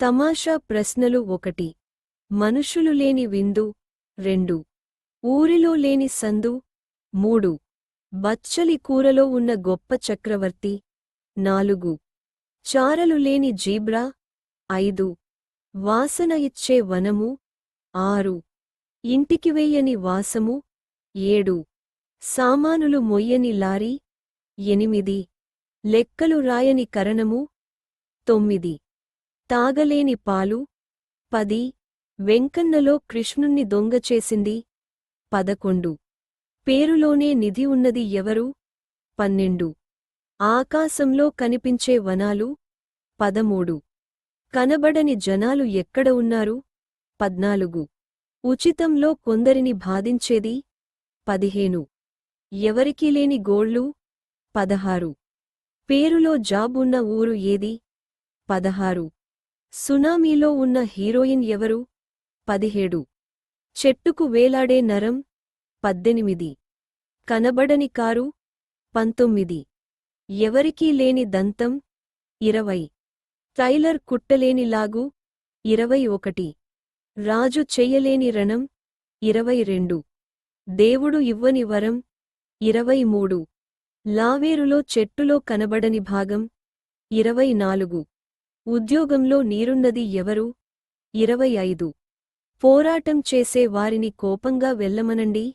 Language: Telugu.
తమాషా ప్రశ్నలు ఒకటి. మనుషులు లేని విందు. రెండు. ఊరిలో లేని సందు. మూడు. బచ్చలి కూరలో ఉన్న గొప్ప చక్రవర్తి. నాలుగు. చారలు లేని జీబ్రా. ఐదు. వాసన ఇచ్చే వనము. ఆరు. ఇంటికి వెయ్యని వాసము. ఏడు. సామానులు మొయ్యని లారీ. ఎనిమిది. లెక్కలు రాయని కరణము. తొమ్మిది. తాగలేని పాలు? పది. వెంకన్నలో కృష్ణుణ్ణి దొంగచేసింది పదకొండు. పేరులోనే నిధి ఉన్నది ఎవరు? పన్నెండు. ఆకాశంలో కనిపించే వనాలు? పదమూడు. కనబడని జనాలు ఎక్కడ ఉన్నారు? పద్నాలుగు. ఉచితంలో కొందరిని బాధించేది? పదిహేను. ఎవరికీ లేని గోళ్ళు? పదహారు. పేరులో జాబ్ ఉన్న ఊరు ఏది? పదహారు. సునామీలో ఉన్న హీరోయిన్ ఎవరు? పదిహేడు. చెట్టుకు వేలాడే నరం? పద్దెనిమిది. కనబడని కారు? పంతొమ్మిది. ఎవరికీ లేని దంతం? ఇరవై. టైలర్ కుట్టలేని లాగు? ఇరవై ఒకటి. రాజు చెయ్యలేని రణం? ఇరవై రెండు. దేవుడు ఇవ్వని వరం? ఇరవై మూడు. లావేరులో చెట్టులో కనబడని భాగం? ఇరవై నాలుగు. ఉద్యోగంలో నీరున్నది ఎవరు? ఇరవై ఐదు. పోరాటం చేసే వారిని కోపంగా వెళ్ళమనండి.